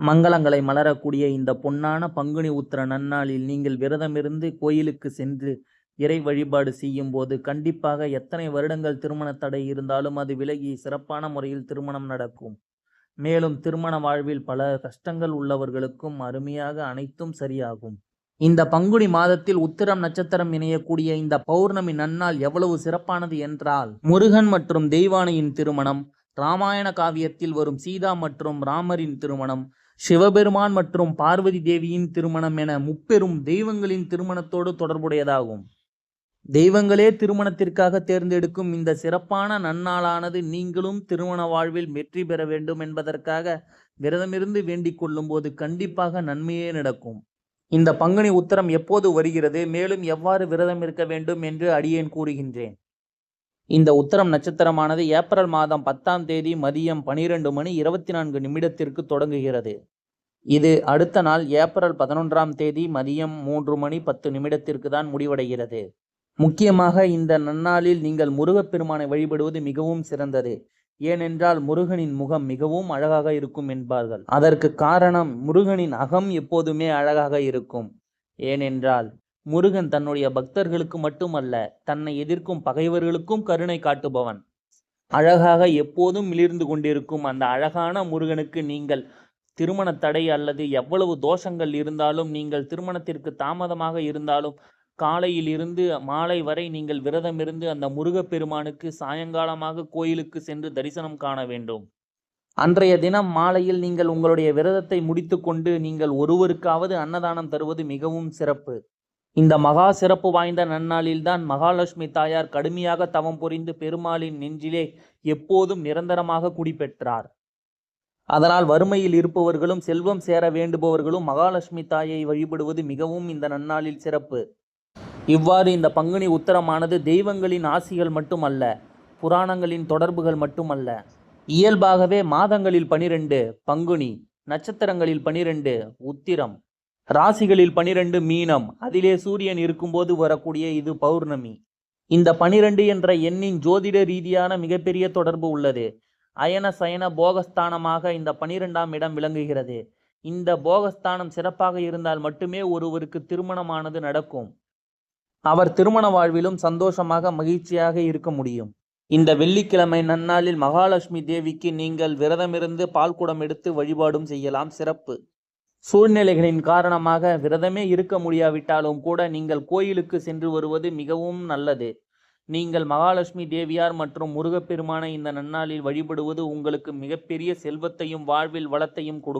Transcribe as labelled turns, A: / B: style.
A: மங்களங்களை மலரக்கூடிய இந்த பொன்னான பங்குனி உத்திர நன்னாளில் நீங்கள் விரதமிருந்து கோயிலுக்கு சென்று இறை வழிபாடு செய்யும் போது கண்டிப்பாக எத்தனை வருடங்கள் திருமண தடை இருந்தாலும் அது விலகி சிறப்பான முறையில் திருமணம் நடக்கும். மேலும் திருமண வாழ்வில் பல கஷ்டங்கள் உள்ளவர்களுக்கும் அருமையாக அனைத்தும் சரியாகும். இந்த பங்குனி மாதத்தில் உத்திரம் நட்சத்திரம் இணையக்கூடிய இந்த பௌர்ணமி நன்னாள் எவ்வளவு சிறப்பானது என்றால் முருகன் மற்றும் தெய்வானையின் திருமணம் ராமாயண காவியத்தில் வரும் சீதா மற்றும் ராமரின் திருமணம் சிவபெருமான் மற்றும் பார்வதி தேவியின் திருமணம் என முப்பெரும் தெய்வங்களின் திருமணத்தோடு தொடர்புடையதாகும். தெய்வங்களே திருமணத்திற்காக தேர்ந்தெடுக்கும் இந்த சிறப்பான நன்னாளானது நீங்களும் திருமண வாழ்வில் வெற்றி பெற வேண்டும் என்பதற்காக விரதமிருந்து வேண்டிக் கொள்ளும்போது கண்டிப்பாக நன்மையே நடக்கும். இந்த பங்குனி உத்தரம் எப்போது வருகிறது? மேலும் எவ்வாறு விரதம் இருக்க வேண்டும் என்று அடியேன் கூறுகின்றேன். இந்த உத்தரம் நட்சத்திரமானது ஏப்ரல் மாதம் பத்தாம் தேதி மதியம் பனிரெண்டு மணி இருபத்தி நான்கு நிமிடத்திற்கு தொடங்குகிறது. இது அடுத்த நாள் ஏப்ரல் பதினொன்றாம் தேதி மதியம் மூன்று மணி பத்து நிமிடத்திற்கு தான் முடிவடைகிறது. முக்கியமாக இந்த நன்னாளில் நீங்கள் முருகப்பெருமானை வழிபடுவது மிகவும் சிறந்தது. ஏனென்றால் முருகனின் முகம் மிகவும் அழகாக இருக்கும் என்பார்கள். அதற்கு காரணம் முருகனின் அகம் எப்போதுமே அழகாக இருக்கும். ஏனென்றால் முருகன் தன்னுடைய பக்தர்களுக்கு மட்டுமல்ல தன்னை எதிர்க்கும் பகைவர்களுக்கும் கருணை காட்டுபவன். அழகாக எப்போதும் மிளிர்ந்து கொண்டிருக்கும் அந்த அழகான முருகனுக்கு நீங்கள் திருமண தடை அல்லது எவ்வளவு தோஷங்கள் இருந்தாலும் நீங்கள் திருமணத்திற்கு தாமதமாக இருந்தாலும் காலையில் இருந்து மாலை வரை நீங்கள் விரதம் இருந்து அந்த முருகப்பெருமானுக்கு சாயங்காலமாக கோயிலுக்கு சென்று தரிசனம் காண வேண்டும். அன்றைய தினம் மாலையில் நீங்கள் உங்களுடைய விரதத்தை முடித்துக்கொண்டு நீங்கள் ஒருவருக்காவது அன்னதானம் தருவது மிகவும் சிறப்பு. இந்த மகா சிறப்பு வாய்ந்த நன்னாளில்தான் மகாலட்சுமி தாயார் கடுமையாக தவம் புரிந்து பெருமாளின் நெஞ்சிலே எப்போதும் நிரந்தரமாக குடிபெற்றார் அதனால் வறுமையில் இருப்பவர்களும் செல்வம் சேர வேண்டுபவர்களும் மகாலட்சுமி தாயை வழிபடுவது மிகவும் இந்த நன்னாளில் சிறப்பு. இவ்வாறு இந்த பங்குனி உத்தரமானது தெய்வங்களின் ஆசிகள் மட்டுமல்ல புராணங்களின் தொடர்புகள் மட்டுமல்ல. இயல்பாகவே மாதங்களில் பனிரெண்டு பங்குனி நட்சத்திரங்களில் பனிரெண்டு உத்திரம். ராசிகளில் பனிரெண்டு மீனம். அதிலே சூரியன் இருக்கும்போது வரக்கூடிய இது பௌர்ணமி. இந்த பனிரெண்டு என்ற எண்ணின் ஜோதிட ரீதியான மிகப்பெரிய தொடர்பு உள்ளது. அயன சயன போகஸ்தானமாக இந்த பனிரெண்டாம் இடம் விளங்குகிறது. இந்த போகஸ்தானம் சிறப்பாக இருந்தால் மட்டுமே ஒருவருக்கு திருமணமானது நடக்கும். அவர் திருமண வாழ்விலும் சந்தோஷமாக மகிழ்ச்சியாக இருக்க முடியும். இந்த வெள்ளிக்கிழமை நன்னாளில் மகாலட்சுமி தேவிக்கு நீங்கள் விரதமிருந்து பால்குடம் எடுத்து வழிபாடும் செய்யலாம். சிறப்பு. சூழ்நிலைகளின் காரணமாக விரதமே இருக்க முடியாவிட்டாலும் கூட நீங்கள் கோயிலுக்கு சென்று வருவது மிகவும் நல்லது. நீங்கள் மகாலட்சுமி தேவியார் மற்றும் முருகப்பெருமானை இந்த நன்னாளில் வழிபடுவது உங்களுக்கு மிகப்பெரிய செல்வத்தையும் வாழ்வில் வளத்தையும் கொடுக்கும்